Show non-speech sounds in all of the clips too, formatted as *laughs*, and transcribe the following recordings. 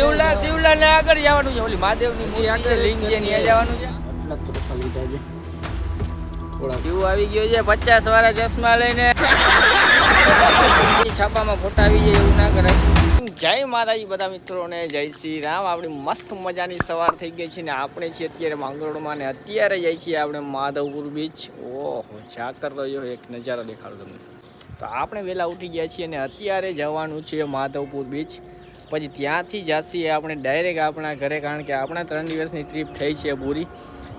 શિવલા શિવલા ને આગળ જવાનું છે. ઓલી મહાદેવની મૂર્તિ આગળ લિંગ છે ત્યાં જવાનું છે. આટલા જ ચોખા થોડા શિવ આવી ગયો છે પચાસ વાળા ચશ્મા લઈને. છાપામાં ફોટા આવી જાય એવું ના કરાય. જય મહારાજ બધા મિત્રોને જય શ્રી રામ. આપણી મસ્ત મજાની સવાર થઈ ગઈ છે ને આપણે છીએ અત્યારે માંગરોળમાં ને અત્યારે જઈએ છીએ આપણે માધવપુર બીચ ઓહો ઝાકર તો જો એક નજારો દેખાડો તમને. તો આપણે વહેલા ઉઠી ગયા છીએ અને અત્યારે જવાનું છે માધવપુર બીચ પછી ત્યાંથી જાસીએ આપણે ડાયરેક્ટ આપણા ઘરે કારણ કે આપણા ત્રણ દિવસની ટ્રીપ થઈ છે પૂરી.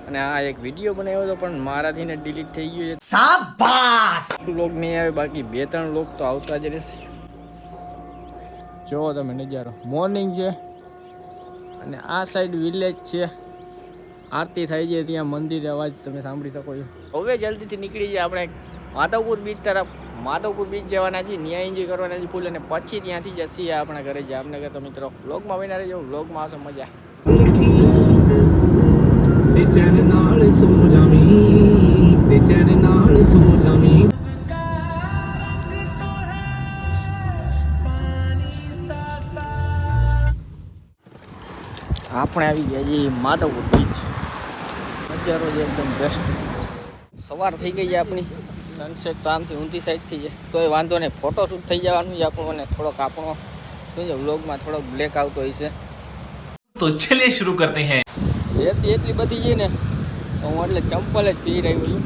અને આ એક વીડિયો બનાવ્યો હતો પણ મારાથી ને ડિલીટ થઈ ગયો છે. સાબાસ લોક નહીં આવે બાકી બે ત્રણ લોક તો આવતા જ રહેશે. જોવો તમે નજારો. મોર્નિંગ છે. અને આ સાઈડ વિલેજ છે. આરતી થાય છે ત્યાં મંદિર અવાજ તમે સાંભળી શકો છો. હવે જલ્દીથી નીકળી જાય આપણે માધવપુર બીચ તરફ. માધવપુર બીચ જવાના છીએ ન્યાય એન્જોય કરવાના છીએ ફૂલ અને પછી ત્યાંથી જશે આપણા ઘરે જામનગર. તો મિત્રો બ્લોગમાં બની રહેજો બ્લોગમાં આવશે મજા. આપણે આવી ગયા છીએ માધવપુર બીચ નજારો છે એકદમ બેસ્ટ સવાર થઈ ગઈ છે આપણી. સનસેટ તો આમથી ઊંધી સાઈડથી છે તોય વાંધો નહીં ફોટોશૂટ થઈ જવાનું છે આપણું અને થોડોક આપણો શું છે વ્લોગમાં થોડોક બ્લેક આવતો હોય છે तो चलिए शुरू करते हैं રેતી એટલી બધી છે ને તો હું એટલે ચંપલ જ પહેરી રહ્યો છું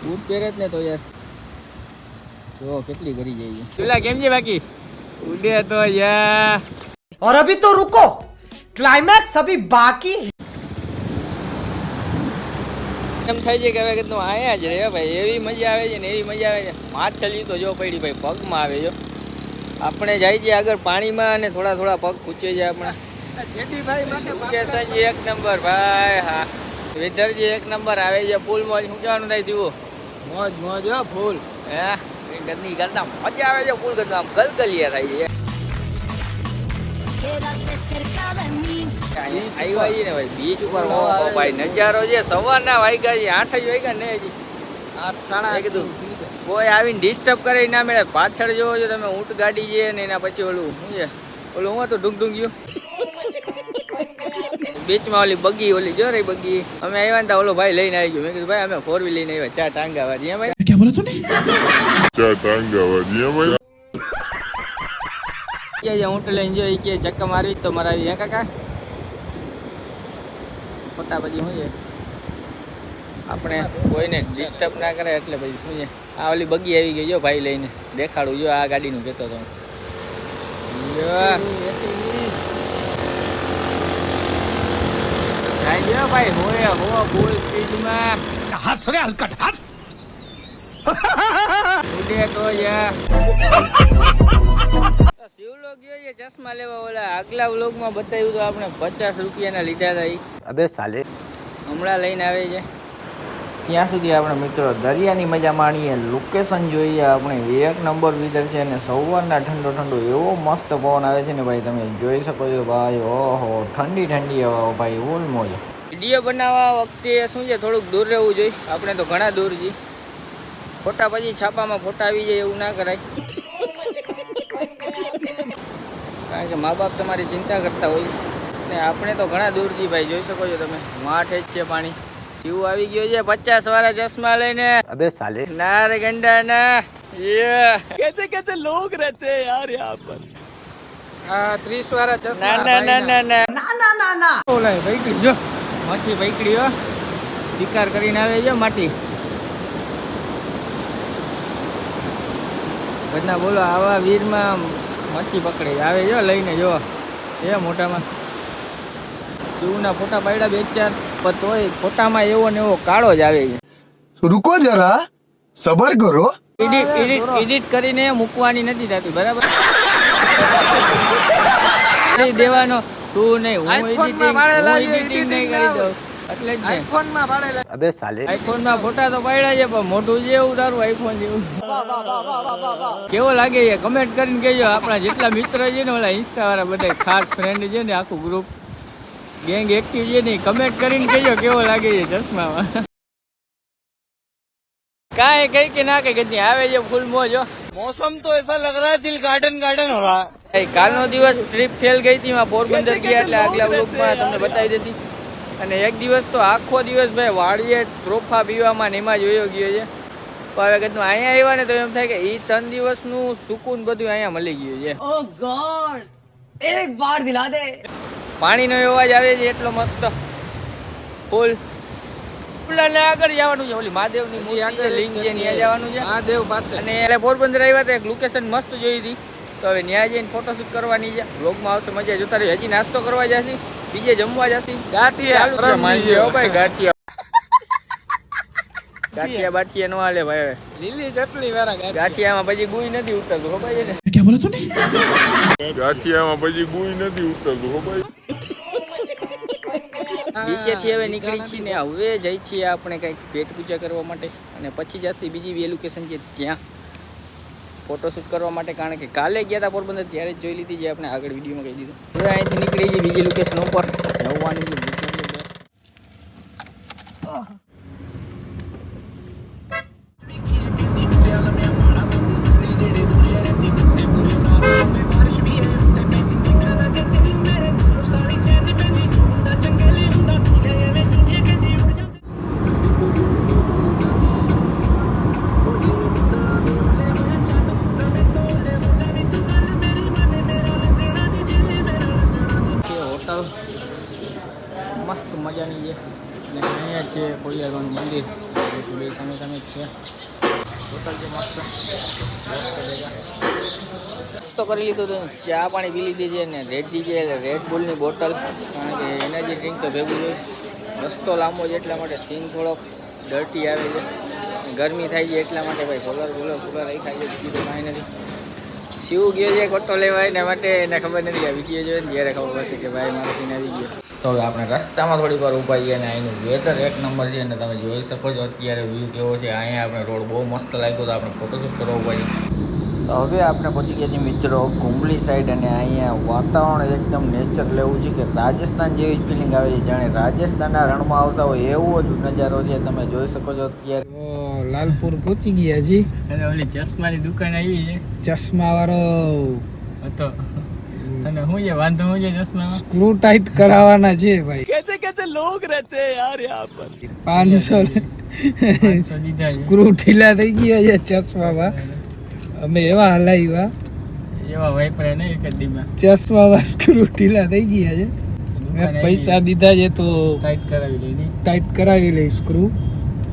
બૂટ પહેરે જ ને તો યાર જો કેટલી કરી જાય છે પેલા કેમ છે બાકી ઉડે તો યાર और अभी तो रुको क्लाइमैक्स अभी बाकी है એમ થાય છે કે હવે કીધું આયા જ રે ભાઈ એવી મજા આવે છે ને એવી મજા આવે છે. માછલી તો જો પડી ભાઈ પગમાં આવે જો. આપણે જાય છે આગળ પાણીમાં અને થોડા થોડા પગ ખૂચે છે આપણા. એક નંબર ભાઈ હા. વેધરજી એક નંબર આવે છે ફૂલ મોજ શું કહેવાનું થાય શિવું મોજ મોજ હો ફૂલ. હે? ગંદી કરતા મજા આવે છે ફૂલ કરતા આમ ગલગલિયા થાય છે. Quédate cerca de mí. આવ્યા છીએ ને ભાઈ બીચ ઉપર ભાઈ નજારો છે સવારના વાગ્યા છે આઠ જ વાગ્યા ને હજી. આઠ સાડા કીધું કોઈ આવીને ડિસ્ટર્બ કરે ના મળે. પાછળ જોવો છો તમે ઊંટ ગાડી છે ને એના પછી ઓલું શું છે? ઓલું હું હતું? ડુંગ ડુંગ્યું બીચમાં ઓલી બગી ઓલી જો રહી બગી. અમે આવ્યા ને ઓલો ભાઈ લઈને આવી ગયો. મેં કીધું ભાઈ અમે ફોર વ્હીલ લઈને આવ્યા ચા ટાંગા એમ ભાઈ. કે ઊંટ લઈને જો કે ચક્કા મારવી તો મારાવી. હે કાકા? ખોટા પછી હોઈએ. આપણે કોઈને ડિસ્ટર્બ ના કરે એટલે પછી શું છે? આ ઓલી બગી આવી ગઈ જો ભાઈ લઈને. દેખાડું જો આ ગાડીનું કહેતો તો. *laughs* ચશ્મા લેવા આગલા વ્લોગમાં બતાવ્યું તો આપણે પચાસ રૂપિયાના લીધા હતા અબે સાલે. હમણાં લઈને આવે છે. ત્યાં સુધી આપણે મિત્રો દરિયાની મજા માણીએ લોકેશન જોઈએ આપણે એક નંબર વિધર છે અને સવારના ઠંડો ઠંડો એવો મસ્ત પવન આવે છે ને ભાઈ તમે જોઈ શકો છો ભાઈ ઓહો ઠંડી ઠંડી હવા ભાઈ ઓલ મોજ. વીડિયો બનાવવા વખતે શું છે થોડુંક દૂર રહેવું જોઈએ. આપણે તો ઘણા દૂર છીએ. ફોટા પછી છાપામાં ફોટા આવી જાય એવું ના કરાય. કારણ કે મા બાપ તમારી ચિંતા કરતા હોય ને આપણે તો ઘણા દૂરથી ભાઈ જોઈ શકો છો તમે. માઠ જ છે પાણી. શિવ આવી ગયો છે પચાસ વાળા ચશ્મા લઈને. અબે સાલે. ના રે ગંડા ના. યે. કેસે કેસે લોગ રહેતે યાર યહાં પર? આ 30 વાળા ચશ્મા ના ના ના ના ના. ના ના ના ઓલાય ભાઈ જો. માછી ભાઈ હો. શિકાર કરીને આવે છે માટી. બધા બોલો આવા વીરમાં મચ્છી પકડી. આવે જો લઈને જો. એ મોટામાં શિવના ફોટા પાડ્યા બે ચાર પણ ફોટામાં એવો ને એવો કાળો જ આવે છે. રૂકો જરા. સબર કરો. એડિટ એડિટ એડિટ કરીને મૂકવાની નથી થતી બરાબર? *laughs* દેવાનો. શું નહીં હું એડિટિંગ હું એડિટિંગ નહીં કરી દઉં. એટલે આઈફોનમાં પાડેલા. અબે સાલે. આઈફોનમાં ફોટા તો પાડ્યા છે પણ મોટું જેવું તારું આઈફોન જેવું. કેવો લાગે છે? કમેન્ટ કરીને કહેજો. આપણા જેટલા મિત્ર છે ને ઓલા ઇન્સ્ટા વાળા બધા ખાસ ફ્રેન્ડ છે ને આખું ગ્રુપ ગેંગ એક્ટિવ છે ને કમેન્ટ કરીને કહેજો કેવો લાગે છે ચશ્મામાં. કાંઈ કઈ કે ના કઈ કઈ આવે છે ફૂલ મોજો મોસમ તો એસા લગ રહા દિલ ગાર્ડન ગાર્ડન હો રહા. કાલનો દિવસ ટ્રીપ ફેલ ગઈ હતી પોરબંદર ગયા એટલે આગલા બ્લોકમાં તમને બતાવી દેસી અને એક દિવસ તો આખો દિવસ ભાઈ વાળીએ ત્રોફા પીવામાં ને એમાં જ વયો ગયો છે. પણ અગરનું અહીંયા આવ્યા ને તો એમ થાય કે એ ત્રણ દિવસનું સુકૂન બધું અહીંયા મળી ગયું છે. Oh god! એક વાર દિલા દે. પાણીનો અવાજ આવે છે એટલો મસ્ત. ફૂલ. ઉપલાને આગળ જવાનું છે. ઓલી મહાદેવની મૂર્તિ આગળ લિંગ છે ત્યાં જવાનું છે. મહાદેવ પાસે. અને એટલે આવ્યા તો એક લોકેશન મસ્ત જોઈ હતી. તો હવે ન્યાય જઈને ફોટોશૂટ કરવાની છે. વ્લોગમાં આવશે મજા જોતા રહી હજી નાસ્તો કરવા જશે. બીજે જમવા જશી? ગાંઠિયા, ભાઈ ગાંઠિયા. *laughs* ગાંઠિયા નો હાલે ભાઈ હવે. લીલી ચટણી વાળા ગાંઠિયા. ગાંઠિયામાં પછી ગુઈ નથી ઉતરતું ખબર છે ને? ગાંઠિયામાં પછી ગુઈ નથી ઉતરતું હો નીચેથી હવે નીકળી છીએ ને હવે જઈ છીએ આપણે કંઈક પેટ પૂજા કરવા માટે. અને પછી જશે બીજી બી લોકેશન છે ત્યાં. ફોટોશૂટ કરવા માટે, કારણ કે કાલે ગયા હતા પોરબંદર, ત્યારે જ જોઈ લીધી જે આપણે. આગળ વિડીયોમાં કહી દીધું. હવે અહીંથી નીકળી જઈએ બીજી લોકેશન ઉપર. જવાનું હોટલ મસ્ત મસ્ત. નાસ્તો કરી લીધો તો ચા પાણી પી લીધી છે ને રેડજી છે એટલે રેડ બુલની બોટલ કારણ કે એનર્જી ડ્રિંક તો ભેગું જોઈએ રસ્તો લાંબો છે એટલા માટે સીન થોડોક ડર્ટી આવે છે. ગરમી થાય છે એટલા માટે ભાઈ કુલર કુલર કુલર રાખ્યા છે બીજું તો કાંઈ નથી. શિવ ગયો છે કોટો લેવાય એના માટે, એને ખબર નથી આ વીડિયો જોઈને, ત્યારે ખબર પડશે કે ભાઈ મારો સીન આવી ગયો. તો હવે આપણે રસ્તામાં થોડીક વાર ઊભા છીએ અને અહીંનું વેધર એક નંબર છે અને તમે જોઈ શકો છો અત્યારે વ્યૂ કેવો છે. અહીંયા આપણે રોડ બહુ મસ્ત લાગ્યો તો આપણે ફોટોશૂટ કરવો પડે તો હવે આપણે પહોંચી ગયા છીએ મિત્રો ગુમલી સાઈડ અને અહીંયા વાતાવરણ એકદમ નેચર લેવું છે કે રાજસ્થાન જેવી જ ફિલિંગ આવે છે. જાણે રાજસ્થાનના રણમાં આવતા હોય એવો જ નજારો છે. તમે જોઈ શકો છો અત્યારે. લાલપુર પહોંચી ગયા જી અને ઓલી ચશ્માની દુકાન આવી છે. ચશ્મા વાળો હતો. અને હું એ વાંધો હું જે ચશ્મામાં? સ્ક્રૂ ટાઈટ કરાવવાના છે ભાઈ. કહે છે કે કેસે લોક રહેતે યાર યહાં પર? 500 દીધા સ્ક્રૂ ઢીલા થઈ ગયા છે ચશ્મા ચશ્મામાં. અમે એવા હલાવ્યા એવા વાઇપરા ને એક દીમાં ચશ્મામાં સ્ક્રૂ ઢીલા થઈ ગયા છે. પૈસા દીધા છે તો ટાઈટ કરાવી લઈ ટાઈટ કરાવી લઈ સ્ક્રૂ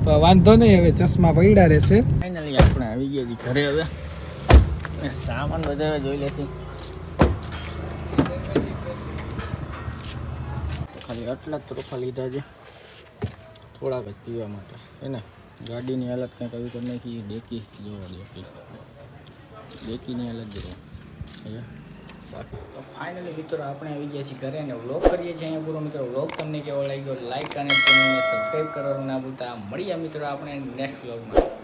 તો વાંધો નહીં હવે ચશ્મા પડ્યા રહેશે. ફાઇનલી આપણે આવી ગયા ઘરે હવે. સામાન બધા જોઈ લેશું. ખાલી આટલા જ ત્રોફા લીધા છે. થોડાક જ પીવા માટે. એને ગાડીની હાલત કંઈક આવી કરી નાખી ડેકી જોવા ડેકી ડેકીની હાલત જોવા બાકી તો ફાઇનલી મિત્રો આપણે આવી ગયા છીએ ઘરે અને વ્લોગ કરીએ છીએ અહીંયા પૂરો. મિત્રો વ્લોગ તમને કેવો લાગ્યો? લાઈક અને ચેનલને સબસ્ક્રાઈબ કરવાનું ના ભૂલતા. મળીએ મિત્રો આપણે નેક્સ્ટ વ્લોગમાં